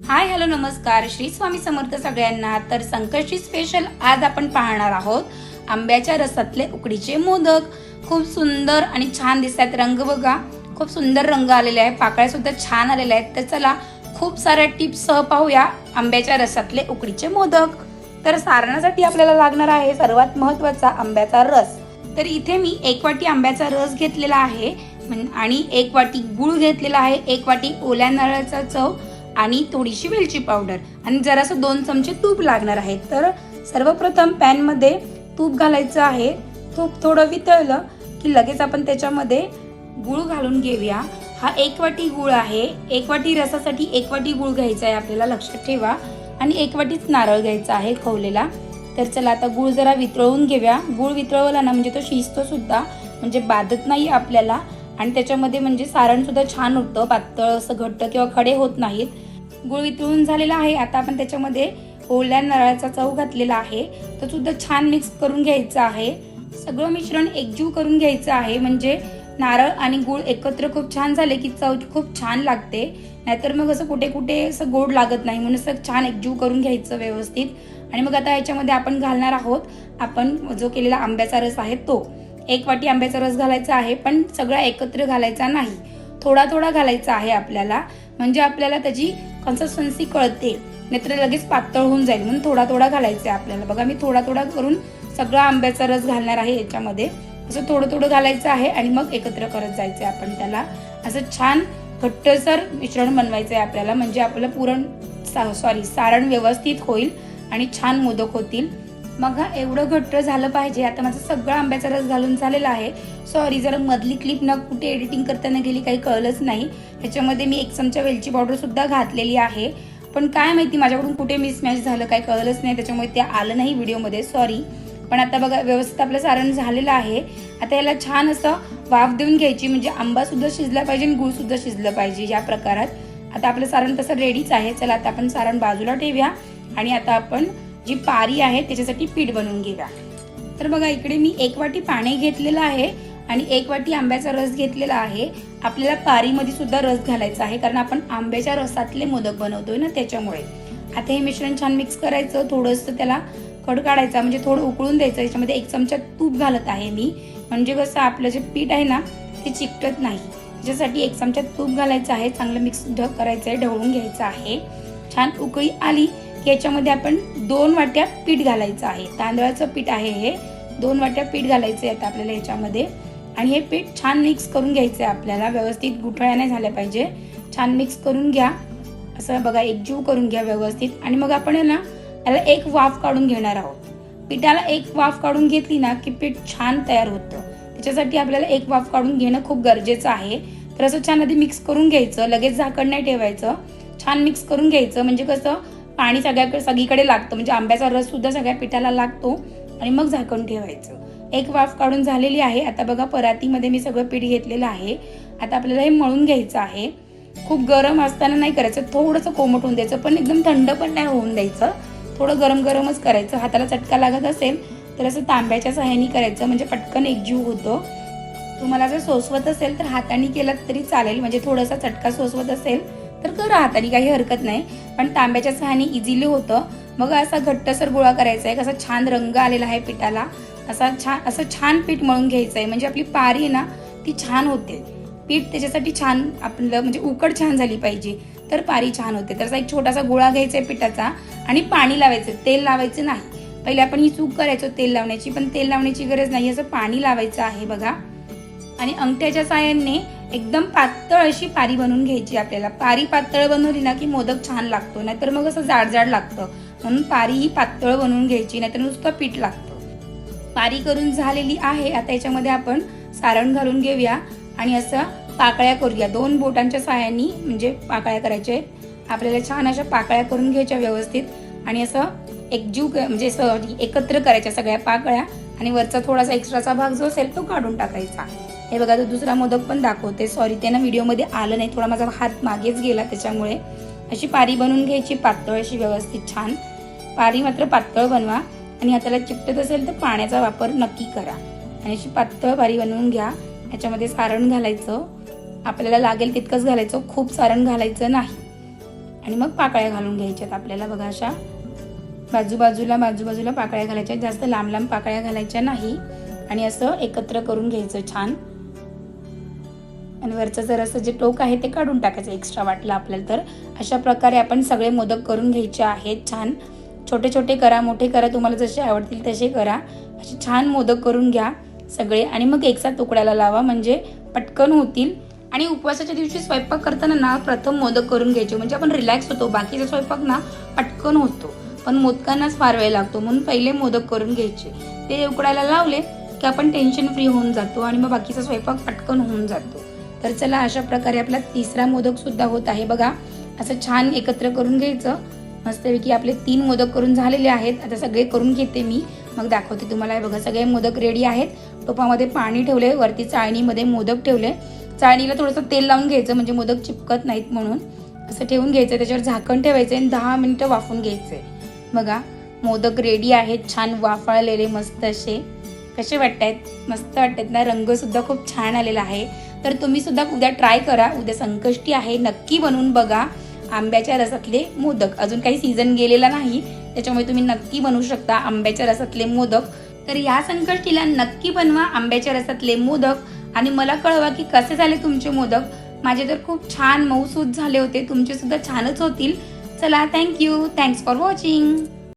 Hi hello नमस्कार. श्री स्वामी समर्थ सगळ्यांना. तर संकष्टी स्पेशल आज आपण पाहणार आहोत आंब्याच्या रसातले उकडीचे मोदक. खूप सुंदर आणि छान दिसतात रंग बघा. खूप सुंदर रंग आलेले आहे. पाकळ्या सुद्धा छान आलेल्या आहेत. तर चला खूप साऱ्या टिप्स सह पाहूया आंब्याच्या रसातले उकडीचे मोदक. तर सारणासाठी आपल्याला लागणार आहे सर्वात महत्त्वाचा आंब्याचा रस. तर इथे मी एक वाटी आंब्याचा रस घेतलेला आहे. आणि एक वाटी गुळ घेतलेला आहे. एक वाटी ओल्या नारळाचा चव. आणि थोडीशी वेलची पावडर. आणि जरासं दोन चमचे तूप लागणार आहे. तर सर्वप्रथम पॅनमध्ये तूप घालायचं आहे. तूप थोडं वितळलं की लगेच आपण त्याच्यामध्ये गुळ घालून घेऊया. हा एक वाटी गुळ आहे. एक वाटी रसासाठी एक वाटी गुळ घ्यायचा आहे आपल्याला लक्षात ठेवा. आणि एक वाटीच नारळ घ्यायचा आहे खवलेला. तर चला आता गुळ जरा वितळवून घेऊया. गुळ वितळवला ना म्हणजे तो शिजतो सुद्धा. म्हणजे बाधत नाही आपल्याला. आणि त्याच्यामध्ये म्हणजे सारणसुद्धा छान होतं. पातळ असं घट्ट किंवा खडे होत नाहीत. गुळ वितळून झालेला आहे. आता आपण त्याच्यामध्ये ओल्या नारळाचा चव घातलेला आहे. तो सुद्धा छान मिक्स करून घ्यायचा आहे. सगळं मिश्रण एकजीव करून घ्यायचं आहे. म्हणजे नारळ आणि गुळ एकत्र खूप छान झाले की चव खूप छान लागते. नाहीतर मग असं कुठे कुठे असं गोड लागत नाही. म्हणून असं छान एकजीव करून घ्यायचं व्यवस्थित. आणि मग आता याच्यामध्ये आपण घालणार आहोत. आपण जो केलेला आंब्याचा रस आहे तो. एक वाटी आंब्याचा रस घालायचा आहे पण सगळा एकत्र घालायचा नाही. थोडा थोडा घालायचा आहे आपल्याला. म्हणजे आपल्याला त्याची कन्सिस्टन्सी कळते. नाहीतर लगेच पातळ होऊन जाईल. म्हणून थोडा थोडा घालायचा आहे आपल्याला. बघा मी थोडा थोडा करून सगळा आंब्याचा रस घालणार आहे याच्यामध्ये. असं थोडं थोडं घालायचं आहे आणि मग एकत्र करत जायचं आहे आपण त्याला. असं छान घट्टसर मिश्रण बनवायचं आहे आपल्याला. म्हणजे आपलं पुरण सॉरी सारण व्यवस्थित होईल आणि छान मोदक होतील. मग हा एवढं घट्ट झालं पाहिजे. आता माझा सगळा आंब्याचा रस घालून झालेला आहे. सॉरी जरा मधली क्लिप ना कुठे एडिटिंग करताना गेली काही कळलंच नाही. ह्याच्यामध्ये मी एक चमचा वेलची पावडरसुद्धा घातलेली आहे. पण काय माहिती माझ्याकडून कुठे मिसमॅच झालं काय कळलंच नाही. त्याच्यामुळे ते आलं नाही व्हिडिओमध्ये सॉरी पण आता बघा व्यवस्थित आपलं सारण झालेलं आहे. आता याला छान असं वाफ देऊन घ्यायची. म्हणजे आंबासुद्धा शिजला पाहिजे आणि गुळसुद्धा शिजलं पाहिजे या प्रकारात. आता आपलं सारण तसं रेडीच आहे. चला आता आपण सारण बाजूला ठेवूया. आणि आता आपण जी पारी आहे त्याच्यासाठी पीठ बनवून घेऊया. तर बघा इकडे मी एक वाटी पाणी घेतलेलं आहे आणि एक वाटी आंब्याचा रस घेतलेला आहे. आपल्याला पारीमध्ये सुद्धा रस घालायचा आहे कारण आपण आंब्याच्या रसातले मोदक बनवतोय ना त्याच्यामुळे. आता हे मिश्रण छान मिक्स करायचं थोडंसं त्याला कड काढायचा म्हणजे थोडं उकळून द्यायचं याच्यामध्ये एक चमचा तूप घालत आहे मी. म्हणजे कसं आपलं जे पीठ आहे ना ते चिकटत नाही. त्याच्यासाठी एक चमचा तूप घालायचं आहे चांगलं मिक्स ढ करायचं आहे ढवळून घ्यायचं आहे. छान उकळी आली याच्यामध्ये आपण दोन वाट्या पीठ घालायचं आहे. तांदळाचं पीठ आहे हे. दोन वाट्या पीठ घालायचं आहे आता आपल्याला याच्यामध्ये. आणि हे पीठ छान मिक्स करून घ्यायचं आहे आपल्याला. व्यवस्थित गुठळ्या नाही झाल्या पाहिजे. छान मिक्स करून घ्या. असं बघा एकजीव करून घ्या व्यवस्थित. आणि मग आपण आहे ना याला एक वाफ काढून घेणार आहोत. पिठाला एक वाफ काढून घेतली ना की पीठ छान तयार होतं. त्याच्यासाठी आपल्याला एक वाफ काढून घेणं खूप गरजेचं आहे. तर असं छान आधी मिक्स करून घ्यायचं. लगेच झाकण नाही ठेवायचं. छान मिक्स करून घ्यायचं. म्हणजे कसं पाणी सगळ्याकडे सगळीकडे लागतं. म्हणजे आंब्याचा रस सुद्धा सगळ्या पिठाला लागतो आणि मग झाकण ठेवायचं. एक वाफ काढून झालेली आहे. आता बघा परातीमध्ये मी सगळं पीठ घेतलेलं आहे. आता आपल्याला हे मळून घ्यायचं आहे. खूप गरम असताना नाही करायचं. थोडंसं कोमट होऊन द्यायचं. पण एकदम थंड पण नाही होऊन द्यायचं. थोडं गरम गरमच करायचं. हाताला चटका लागत असेल तर असं तांब्याच्या सहाय्याने करायचं. म्हणजे पटकन एकजीव होतो. तुम्हाला जर सोसवत असेल तर हाताने केलं तरी चालेल. म्हणजे थोडासा चटका सोसवत असेल तर करा हाताने काही हरकत नाही. पण तांब्याच्या सहाने इझिली होतं. मग असा घट्टसर गोळा करायचा आहे कसा छान रंग आलेला आहे पिठाला. असा छान असं छान पीठ मळून घ्यायचं आहे म्हणजे आपली पारी आहे ना ती छान होते. पीठ त्याच्यासाठी छान आपलं म्हणजे उकड छान झाली पाहिजे तर पारी छान होते. तर असा एक छोटासा गोळा घ्यायचा आहे पिठाचा आणि पाणी लावायचं. तेल लावायचं नाही. पहिले आपण ही चूक करायचो तेल लावण्याची पण तेल लावण्याची गरज नाही. असं पाणी लावायचं आहे बघा. आणि अंगठ्याच्या साह्याने एकदम पातळ अशी पारी बनवून घ्यायची आपल्याला. पारी पातळ बनवली ना की मोदक छान लागतो नाहीतर मग असं जाड जाड लागतं. म्हणून पारी ही पातळ बनवून घ्यायची नाहीतर नुसतं पीठ लागतं. पारी करून झालेली आहे आता याच्यामध्ये आपण सारण घालून घेऊया आणि असं पाकळ्या करूया. दोन बोटांच्या साह्याने म्हणजे पाकळ्या करायच्या आहेत. आपल्याला छान अशा पाकळ्या करून घ्यायच्या व्यवस्थित आणि असं एकजीव म्हणजे सॉरी एकत्र करायच्या सगळ्या पाकळ्या आणि वरचा थोडासा एक्स्ट्राचा भाग जो असेल तो काढून टाकायचा. हे बघा तो दुसरा मोदक पण दाखवते. सॉरी ते ना व्हिडिओमध्ये आलं नाही. थोडा माझा हात मागेच गेला त्याच्यामुळे. अशी पारी बनवून घ्यायची पातळ अशी व्यवस्थित छान. पारी मात्र पातळ बनवा. आणि हाताला चिपटत असेल तर पाण्याचा वापर नक्की करा. आणि अशी पातळ पारी बनवून घ्या. याच्यामध्ये सारण घालायचं. आपल्याला लागेल तितकंच घालायचं. खूप सारण घालायचं नाही. आणि मग पाकळ्या घालून घ्यायच्यात आपल्याला बघा अशा बाजूबाजूला बाजूबाजूला पाकळ्या घालायच्या जास्त लांब लांब पाकळ्या घालायच्या नाही. आणि असं एकत्र करून घ्यायचं छान. आणि वरचं जर असं जे टोक आहे ते काढून टाकायचं एक्स्ट्रा वाटलं आपल्याला तर. अशा प्रकारे आपण सगळे मोदक करून घ्यायचे आहेत छान. छोटे छोटे करा मोठे करा तुम्हाला जसे आवडतील तसे करा. असे छान मोदक करून घ्या सगळे. आणि मग एकसाथ उकडायला लावा म्हणजे पटकन होतील. आणि उपवासाच्या दिवशी स्वयंपाक करताना ना प्रथम मोदक करून घ्यायचे. म्हणजे आपण रिलॅक्स होतो बाकीचा स्वयंपाक ना पटकन होतो. पण मोदकांनाच फार वेळ लागतो म्हणून पहिले मोदक करून घ्यायचे. ते उकडायला लावले की आपण टेन्शन फ्री होऊन जातो आणि मग बाकीचा स्वयंपाक पटकन होऊन जातो. तर चला अशा प्रकारे आपला तिसरा मोदक सुद्धा होत आहे. बघा असं छान एकत्र करून घ्यायचं. मस्तपैकी आपले तीन मोदक करून झालेले आहेत. आता सगळे करून घेते मी. मग दाखवते तुम्हाला. हे बघा सगळे मोदक रेडी आहेत. टोपामध्ये पाणी ठेवले वरती चाळणीमध्ये मोदक ठेवले. चाळणीला थोडंसं तेल लावून घ्यायचं म्हणजे मोदक चिपकत नाहीत म्हणून. असं ठेवून घ्यायचं त्याच्यावर झाकण ठेवायचं आणि दहा मिनिटं वाफून घ्यायचे. बघा मोदक रेडी आहेत. छान वाफाळलेले मस्त असे. कसे वाटतायत? मस्त वाटतात ना? रंगसुद्धा खूप छान आलेला आहे. तर तुम्ही सुद्धा उद्या ट्राय करा. उद्या संकष्टी आहे. नक्की बनवून बघा. आंब्याच्या रसातले मोदक. अजून काही सीझन गेलेला नाही. त्याच्यामुळे तुम्ही नक्की बनवू शकता आंब्याच्या रसातले मोदक. तर या संकष्टीला नक्की बनवा आंब्याच्या रसातले मोदक. आणि मला कळवा की कसे झाले तुमचे मोदक. माझे तर खूप छान मऊसूद झाले होते. तुमचे सुद्धा छानच होतील. चला थँक्यू थँक्स फॉर वॉचिंग